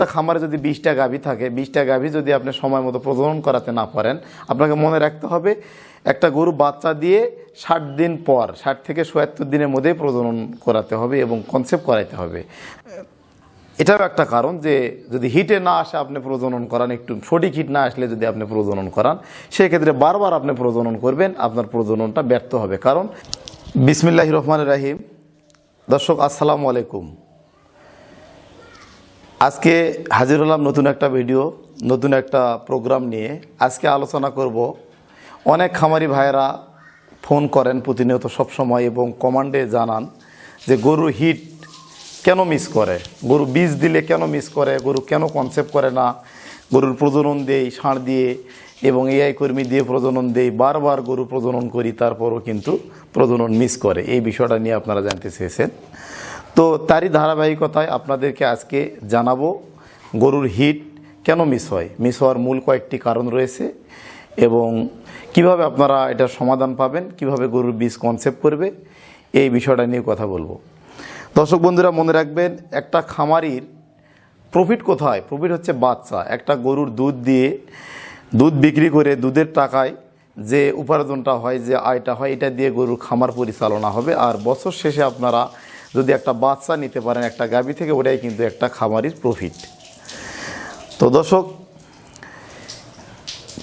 একটা খামারে যদি বিশটা গাভী থাকে, বিশটা গাভী যদি আপনি সময় মতো প্রজনন করাতে না পারেন, আপনাকে মনে রাখতে হবে, একটা গরু বাচ্চা দিয়ে ষাট দিন পর, ষাট থেকে সত্তর দিনের মধ্যেই প্রজনন করাতে হবে এবং কনসেপ্ট করাইতে হবে। এটাও একটা কারণ যে, যদি হিটে না আসে আপনি প্রজনন করান, একটু সঠিক হিট না আসলে যদি আপনি প্রজনন করান, সেক্ষেত্রে বারবার আপনি প্রজনন করবেন, আপনার প্রজননটা ব্যর্থ হবে। কারণ বিসমিল্লাহ রহমান রাহিম, দর্শক, আসসালামু আলাইকুম। আজকে হাজির হলাম নতুন একটা ভিডিও, নতুন একটা প্রোগ্রাম নিয়ে। আজকে আলোচনা করব, অনেক খামারি ভাইয়েরা ফোন করেন প্রতিনিয়ত সবসময় এবং কমান্ডে জানান যে গরু হিট কেন মিস করে? গরু বীজ দিলে কেন মিস করে? গরু কেন কনসেপ্ট করে না? গরুর প্রজনন দেই ষাঁড় দিয়ে এবং এআই কর্মী দিয়ে প্রজনন দেই, বারবার গরু প্রজনন করি, তারপরও কিন্তু প্রজনন মিস করে। এই বিষয়টা নিয়ে আপনারা জানতে চেয়েছেন। তো তারই ধারাবাহিকতায় আপনাদেরকে আজকে জানাব গরুর হিট কেন মিস হয়? মিস হওয়ার মূল কয়েকটি কারণ রয়েছে এবং কীভাবে আপনারা এটার সমাধান পাবেন, কীভাবে গরুর বীজ কনসেপ্ট করবে, এই বিষয়টা নিয়ে কথা বলব। দর্শক বন্ধুরা, মনে রাখবেন, একটা খামারির প্রফিট কোথায়? প্রফিট হচ্ছে বাচ্চা। একটা গরুর দুধ দিয়ে দুধ বিক্রি করে দুধের টাকায় যে উপার্জনটা হয়, যে আয়টা হয়, এটা দিয়ে গরুর খামার পরিচালনা হবে। আর বছর শেষে আপনারা যদি একটা বাচ্চা নিতে পারেন একটা গাভী থেকে, ওটাই কিন্তু একটা খামারির প্রফিট তো দর্শক,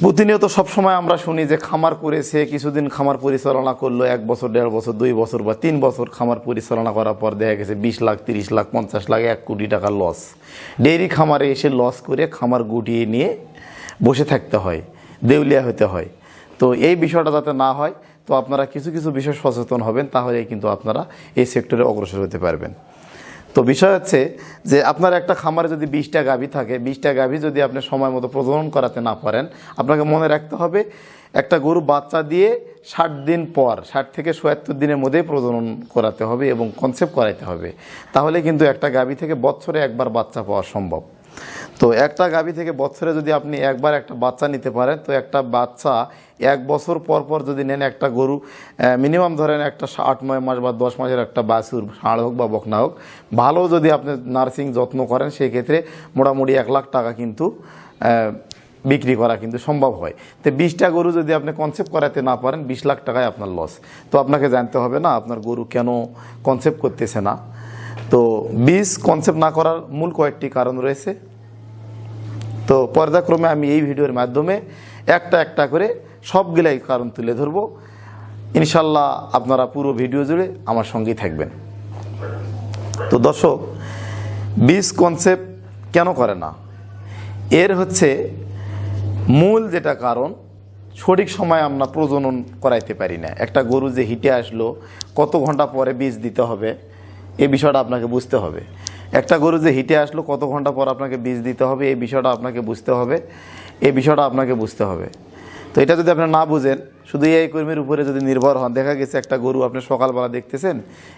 প্রতিনিয়ত সবসময় আমরা শুনি যে খামার করেছে, কিছুদিন খামার পরিচালনা করল, এক বছর, দেড় বছর, দুই বছর বা তিন বছর খামার পরিচালনা করার পর দেখা গেছে বিশ লাখ, তিরিশ লাখ, পঞ্চাশ লাখ, এক কোটি টাকা লস ডেইরি খামারে এসে লস করে খামার গুটিয়ে নিয়ে বসে থাকতে হয়, দেউলিয়া হতে হয়। তো এই বিষয়টা যাতে না হয় তো আপনারা কিছু কিছু বিষয় সচেতন হবেন, তাহলেই কিন্তু আপনারা এই সেক্টরে অগ্রসর হতে পারবেন। তো বিষয় হচ্ছে যে আপনার একটা খামারে যদি বিশটা গাভী থাকে, বিশটা গাভী যদি আপনি সময় মতো প্রজনন করাতে না পারেন, আপনাকে মনে রাখতে হবে একটা গরু বাচ্চা দিয়ে ষাট দিন পর, ষাট থেকে সত্তর দিনের মধ্যেই প্রজনন করাতে হবে এবং কনসেপ্ট করাইতে হবে। তাহলে কিন্তু একটা গাভী থেকে বছরে একবার বাচ্চা পাওয়া সম্ভব। তো একটা গাভী থেকে বছরে যদি আপনি একবার একটা বাচ্চা নিতে পারেন, তো একটা বাচ্চা এক বছর পর পর যদি নেন একটা গরু মিনিমাম ধরেন একটা আট, নয় মাস বা দশ মাসের একটা বাছুর, ষাঁড় হোক বা বকনা হোক, ভালো যদি আপনি নার্সিং যত্ন করেন সেই ক্ষেত্রে মোটামুটি এক লাখ টাকা কিন্তু বিক্রি করা কিন্তু সম্ভব হয়। তো বিশটা গরু যদি আপনি কনসেপ্ট করাতে না পারেন, বিশ লাখ টাকায় আপনার লস তো আপনাকে জানতে হবে না, আপনার গরু কেন কনসেপ্ট করতেছে না। তো বীজ কনসেপ্ট না করার মূল কয়েকটি কারণ রয়েছে। তো পর্যায়ক্রমে আমি এই ভিডিওর মাধ্যমে একটা একটা করে সবগুলাই কারণ তুলে ধরবো। ইনশাল্লাহ আপনারা পুরো ভিডিও জুড়ে আমার সঙ্গেই থাকবেন। তো দর্শক, বীজ কনসেপ্ট কেন করে না? এর হচ্ছে মূল যেটা কারণ, সঠিক সময় আমরা প্রজনন করাইতে পারি না। একটা গরু যে হিটে আসলো, কত ঘণ্টা পরে বীজ দিতে হবে? এই বিষয়টা আপনাকে বুঝতে হবে। একটা গরু যে হিটে আসলো, কত ঘণ্টা পর আপনাকে বীজ দিতে হবে, এই বিষয়টা আপনাকে বুঝতে হবে। এই বিষয়টা আপনাকে বুঝতে হবে। তো এটা যদি আপনি না বুঝেন, শুধু এই কর্মীর উপরে যদি নির্ভর হন, দেখা গেছে একটা গরু আপনি সকালবেলা দেখতেছেন,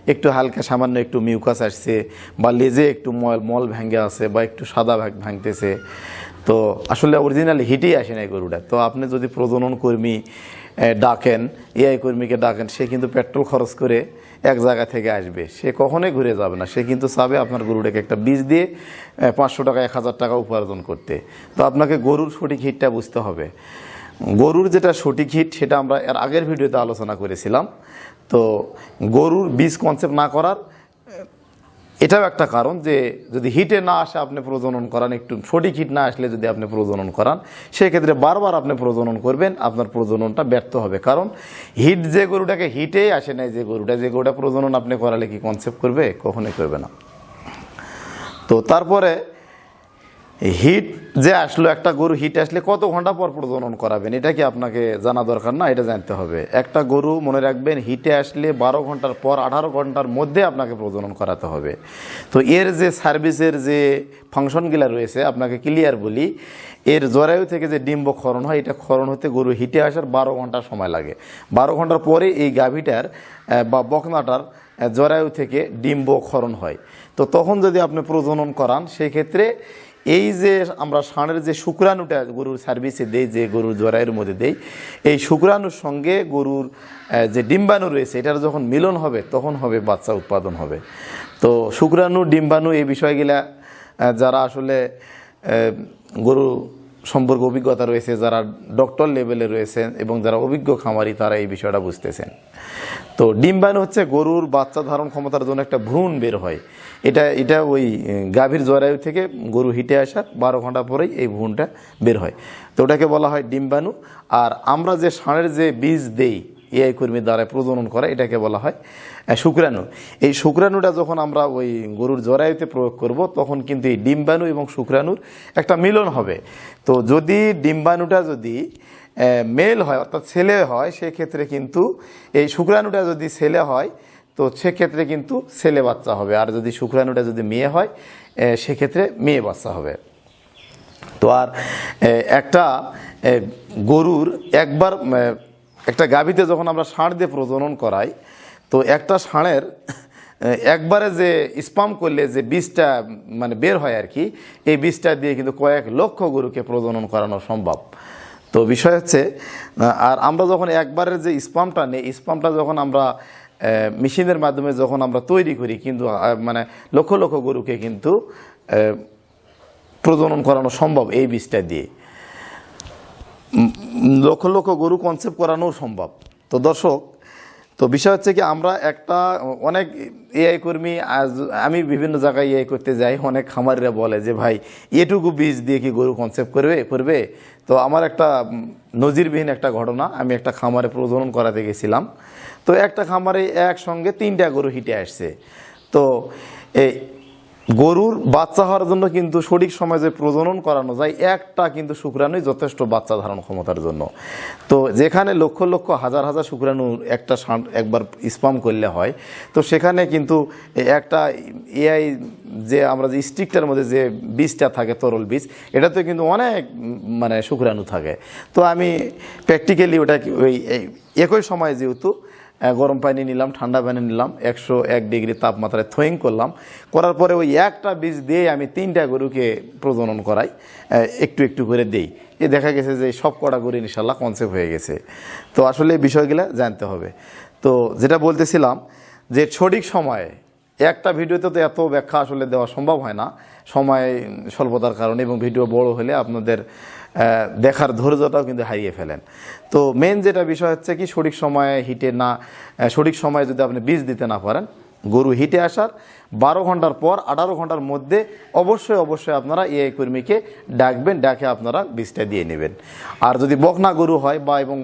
একটু হালকা সামান্য একটু মিউকাস আসছে, বা লেজে একটু মল মল ভেঙে আছে, বা একটু সাদা ভাঙতেছে। তো আসলে অরিজিনাল হিটেই আসে না এই গরুটা। তো আপনি যদি প্রজনন কর্মী ডাকেন, এআই কর্মীকে ডাকেন, সে কিন্তু পেট্রোল খরচ করে এক জায়গা থেকে আসবে। সে কখনোই ঘুরে যাবে না। সে কিন্তু চাবে আপনার গরুটাকে একটা বীজ দিয়ে পাঁচশো টাকা, এক হাজার টাকা উপার্জন করতে। তো আপনাকে গরুর সঠিক হিটটা বুঝতে হবে। গরুর যেটা সঠিক হিট, সেটা আমরা এর আগের ভিডিওতে আলোচনা করেছিলাম। তো গরুর বীজ কনসেপ্ট না করার এটাও একটা কারণ যে যদি হিটে না আসে আপনি প্রজনন করান, একটু সঠিক হিট না আসলে যদি আপনি প্রজনন করান, সেক্ষেত্রে বারবার আপনি প্রজনন করবেন, আপনার প্রজননটা ব্যর্থ হবে। কারণ হিট যে গরুটাকে হিটেই আসে নাই, যে গরুটা যে গরুটা প্রজনন আপনি করালে কি কনসেপ্ট করবে? কখনোই করবে না। তো তারপরে হিট যে আসলো, একটা গরু হিট আসলে কত ঘণ্টা পর প্রজনন করাবেন? এটা কি আপনাকে জানা দরকার না? এটা জানতে হবে। একটা গরু মনে রাখবেন হিটে আসলে বারো ঘণ্টার পর আঠারো ঘণ্টার মধ্যে আপনাকে প্রজনন করাতে হবে। তো এর যে সার্ভিসের যে ফাংশনগুলো রয়েছে, আপনাকে ক্লিয়ার বলি, এর জরায়ু থেকে যে ডিম্ব ক্ষরণ হয়, এটা ক্ষরণ হতে গরু হিটে আসার বারো ঘণ্টা সময় লাগে। বারো ঘণ্টার পরে এই গাভীটার বা বকনাটার জরায়ু থেকে ডিম্ব ক্ষরণ হয়। তো তখন যদি আপনি প্রজনন করান, সেক্ষেত্রে এই যে আমরা ষাঁড়ের যে শুক্রাণুটা গরুর সার্ভিসে দেই, যে গরুর জরায়ের মধ্যে দেই, এই শুক্রাণুর সঙ্গে গরুর যে ডিম্বাণু রয়েছে, এটার যখন মিলন হবে, তখন হবে বাচ্চা উৎপাদন হবে। তো শুক্রাণু, ডিম্বাণু এই বিষয়গুলা যারা আসলে গরু সম্পর্কে অভিজ্ঞতা রয়েছে, যারা ডক্টর লেভেলে রয়েছেন এবং যারা অভিজ্ঞ খামারি, তারা এই বিষয়টা বুঝতেছেন। তো ডিম্বাণু হচ্ছে গরুর বাচ্চা ধারণ ক্ষমতার জন্য একটা ভ্রূণ বের হয়। এটা এটা ওই গাভীর জরায়ু থেকে গরু হিটে আসার বারো ঘণ্টা পরেই এই ভ্রূণটা বের হয়। তো ওটাকে বলা হয় ডিম্বাণু। আর আমরা যে ষাঁড়ের যে বীজ দেই এআই কর্মীর দ্বারা প্রজনন করা, এটাকে বলা হয় শুক্রাণু। এই শুক্রাণুটা যখন আমরা ওই গরুর জরায়ুতে প্রয়োগ করব, তখন কিন্তু এই ডিম্বাণু এবং শুক্রাণুর একটা মিলন হবে। তো যদি ডিম্বাণুটা যদি মেল হয়, অর্থাৎ ছেলে হয়, সেক্ষেত্রে কিন্তু এই শুক্রাণুটা যদি ছেলে হয়, তো সেক্ষেত্রে কিন্তু ছেলে বাচ্চা হবে। আর যদি শুক্রাণুটা যদি মেয়ে হয় সেক্ষেত্রে মেয়ে বাচ্চা হবে। তো আর একটা গরুর একবার একটা গাভীতে যখন আমরা ষাঁড় দিয়ে প্রজনন করাই, তো একটা ষাঁড়ের একবারে যে স্পাম করলে যে বীজটা মানে বের হয় আর কি, এই বীজটা দিয়ে কিন্তু কয়েক লক্ষ গরুকে প্রজনন করানো সম্ভব। তো বিষয় হচ্ছে আর আমরা যখন একবারের যে স্পামটা নেই, স্পামটা যখন আমরা মেশিনের মাধ্যমে যখন আমরা তৈরি করি, কিন্তু মানে লক্ষ লক্ষ গরুকে কিন্তু প্রজনন করানো সম্ভব এই বীজটা দিয়ে। লক্ষ লক্ষ গরু কনসেপ্ট করানো সম্ভব। তো দর্শক, তো বিষয় হচ্ছে কি, আমরা একটা, অনেক এআই কর্মী আজ আমি বিভিন্ন জায়গায় এআই করতে যাই, অনেক খামারিরা বলে যে, ভাই, এটুকু বীজ দিয়ে কি গরু কনসেপ্ট করবে করবে? তো আমার একটা নজিরবিহীন একটা ঘটনা, আমি একটা খামারে প্রজনন করাতে গেছিলাম। তো একটা খামারে একসঙ্গে তিনটা গরু হিটে আসছে। তো গরুর বাচ্চা হওয়ার জন্য কিন্তু সঠিক সময় যে প্রজনন করানো যায়, একটা কিন্তু শুক্রাণুই যথেষ্ট বাচ্চা ধারণ ক্ষমতার জন্য। তো যেখানে লক্ষ লক্ষ, হাজার হাজার শুক্রাণু একটা একবার স্পাম করলে হয়, তো সেখানে কিন্তু একটা এআই যে আমরা যে স্টিকটার মধ্যে যে বীজটা থাকে, তরল বীজ, এটাতে কিন্তু অনেক মানে শুক্রাণু থাকে। তো আমি প্র্যাকটিক্যালি ওটা ওই একই সময় যেহেতু গরম পানি নিলাম, ঠান্ডা পানি নিলাম, একশো এক ডিগ্রি তাপমাত্রায় থোয়িং করলাম। করার পরে ওই একটা বীজ দিয়ে আমি তিনটা গরুকে প্রজনন করাই একটু একটু করে দেই। এ দেখা গেছে যে সব কটা গরু ইনশাল্লাহ কনসেপ্ট হয়ে গেছে। তো আসলে বিষয়গুলো জানতে হবে। তো যেটা বলতেছিলাম যে সঠিক সময়ে একটা ভিডিওতে তো এত ব্যাখ্যা আসলে দেওয়া সম্ভব হয় না। সময় স্বল্পতার কারণে এবং ভিডিও বড় হলে আপনাদের দেখার ধৈর্যটাও কিন্তু হারিয়ে ফেলেন। তো মেন যেটা বিষয় হচ্ছে কি, সঠিক সময়ে হিটে না সঠিক সময়ে যদি আপনি বীজ দিতে না পারেন, গরু হিটে আসার বারো ঘণ্টার পর আঠারো ঘণ্টার মধ্যে অবশ্যই অবশ্যই আপনারা এআই কর্মীকে ডাকবেন, ডাকে আপনারা বীজটা দিয়ে নেবেন। আর যদি বকনা গরু হয় বা এবং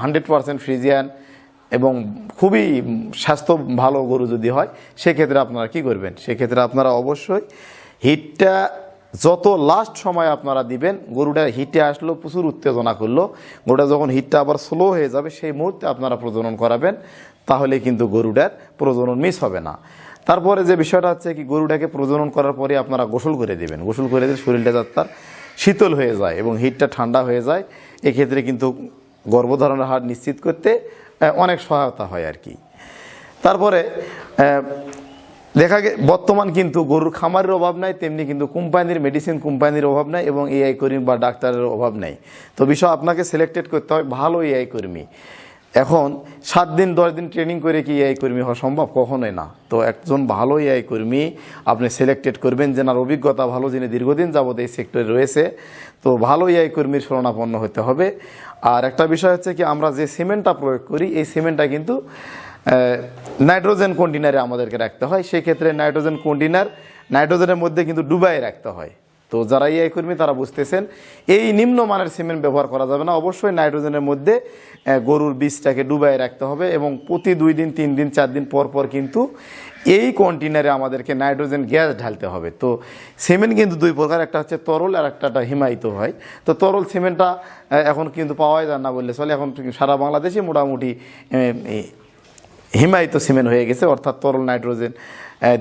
হান্ড্রেড পারসেন্ট ফ্রিজিয়ান এবং খুবই স্বাস্থ্য ভালো গরু যদি হয়, সেক্ষেত্রে আপনারা কি করবেন? সেক্ষেত্রে আপনারা অবশ্যই হিটটা যত লাস্ট সময় আপনারা দিবেন, গরুটা হিটে আসলো, প্রচুর উত্তেজনা করল। গরুটা যখন হিটটা আবার স্লো হয়ে যাবে, সেই মুহূর্তে আপনারা প্রজনন করাবেন, তাহলে কিন্তু গরুটার প্রজনন মিস হবে না। তারপরে যে বিষয়টা হচ্ছে কি, গরুটাকে প্রজনন করার পরে আপনারা গোসল করে দেবেন। গোসল করে দিলে শরীরটা তার শীতল হয়ে যায় এবং হিটটা ঠান্ডা হয়ে যায়। এক্ষেত্রে কিন্তু গর্ভধারণের হার নিশ্চিত করতে অনেক সহায়তা হয় আর কি। তারপরে দেখা গে, বর্তমান কিন্তু গরুর খামারের অভাব নাই, তেমনি কিন্তু কোম্পানির মেডিসিন কোম্পানির অভাব নাই এবং এআই কর্মী বা ডাক্তারের অভাব নাই। তো বিষয় আপনাকে সিলেক্টেড করতে হয় ভালো এআই কর্মী। এখন সাত দিন, দশ দিন ট্রেনিং করে কি এআই কর্মী হওয়া সম্ভব? কখনোই না। তো একজন ভালো এআই কর্মী আপনি সিলেক্টেড করবেন যেনার অভিজ্ঞতা ভালো যিনি দীর্ঘদিন যাবত এই সেক্টরে রয়েছে, তো ভালো এআই কর্মীর শরণাপন্ন হতে হবে। আর একটা বিষয় হচ্ছে কি, আমরা যে সিমেন্টটা প্রয়োগ করি, এই সিমেন্টটা কিন্তু নাইট্রোজেন কন্টেনারে আমাদেরকে রাখতে হয়। সেক্ষেত্রে নাইট্রোজেন কন্টেনার নাইট্রোজেনের মধ্যে কিন্তু ডুবাই রাখতে হয়। তো যারা ইআই কর্মী, তারা বুঝতেছেন, এই নিম্নমানের সিমেন্ট ব্যবহার করা যাবে না। অবশ্যই নাইট্রোজেনের মধ্যে গরুর বীজটাকে ডুবাই রাখতে হবে এবং প্রতি দুই দিন, তিন দিন, চার দিন পর পর কিন্তু এই কন্টেনারে আমাদেরকে নাইট্রোজেন গ্যাস ঢালতে হবে। তো সিমেন্ট কিন্তু দুই প্রকার, একটা হচ্ছে তরল আর একটা হিমায়িত হয়। তো তরল সিমেন্টটা এখন কিন্তু পাওয়াই যায় না বললে চলে। এখন সারা বাংলাদেশে মোটামুটি হিমায়িত সিমেন্ট হয়ে গেছে। অর্থাৎ তরল নাইট্রোজেন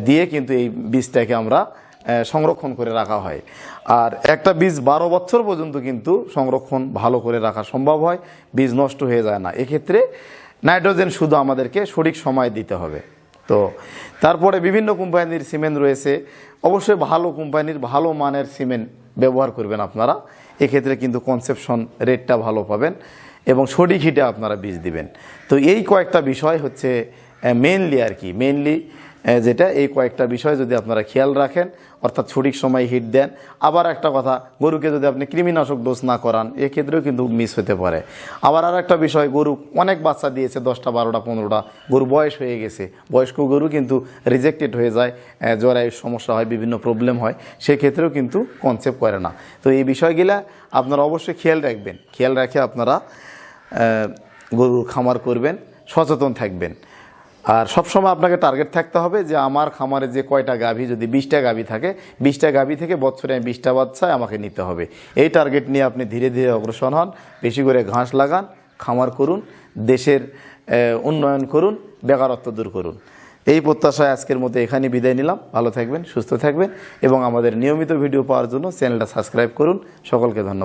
দিয়ে কিন্তু এই বীজটাকে আমরা সংরক্ষণ করে রাখা হয়। আর একটা বীজ বারো বছর পর্যন্ত কিন্তু সংরক্ষণ ভালো করে রাখা সম্ভব হয়, বীজ নষ্ট হয়ে যায় না। এক্ষেত্রে নাইট্রোজেন শুধু আমাদেরকে সঠিক সময় দিতে হবে। তো তারপরে বিভিন্ন কোম্পানির সিমেন্ট রয়েছে। অবশ্যই ভালো কোম্পানির ভালো মানের সিমেন্ট ব্যবহার করবেন আপনারা। এক্ষেত্রে কিন্তু কনসেপশন রেটটা ভালো পাবেন এবং সঠিক হিটে আপনারা বীজ দিবেন। তো এই কয়েকটা বিষয় হচ্ছে মেনলি আর কি। মেনলি যেটা এই কয়েকটা বিষয় যদি আপনারা খেয়াল রাখেন, অর্থাৎ সঠিক সময় হিট দেন। আবার একটা কথা, গরুকে যদি আপনি কৃমিনাশক ডোজ না করান, এক্ষেত্রেও কিন্তু মিস হতে পারে। আবার আর একটা বিষয়, গরু অনেক বাচ্চা দিয়েছে, দশটা, বারোটা, পনেরোটা। গরু বয়স হয়ে গেছে। বয়স্ক গরু কিন্তু রিজেক্টেড হয়ে যায় জরায়ুর সমস্যা হয়, বিভিন্ন প্রবলেম হয়। সেক্ষেত্রেও কিন্তু কনসেপ্ট করে না। তো এই বিষয়গুলা আপনারা অবশ্যই খেয়াল রাখবেন। খেয়াল রাখে আপনারা গরুর খামার করবেন, সচেতন থাকবেন। আর সবসময় আপনাকে টার্গেট থাকতে হবে যে আমার খামারে যে কয়টা গাভী, যদি বিশটা গাভী থাকে, বিশটা গাভী থেকে বছরে আমি বিশটা বাচ্চা আমাকে নিতে হবে। এই টার্গেট নিয়ে আপনি ধীরে ধীরে অগ্রসর হন, বেশি করে ঘাস লাগান, খামার করুন, দেশের উন্নয়ন করুন, বেকারত্ব দূর করুন। এই প্রত্যাশায় আজকের মতো এখানে বিদায় নিলাম। ভালো থাকবেন, সুস্থ থাকবেন এবং আমাদের নিয়মিত ভিডিও পাওয়ার জন্য চ্যানেলটা সাবস্ক্রাইব করুন। সকলকে ধন্যবাদ।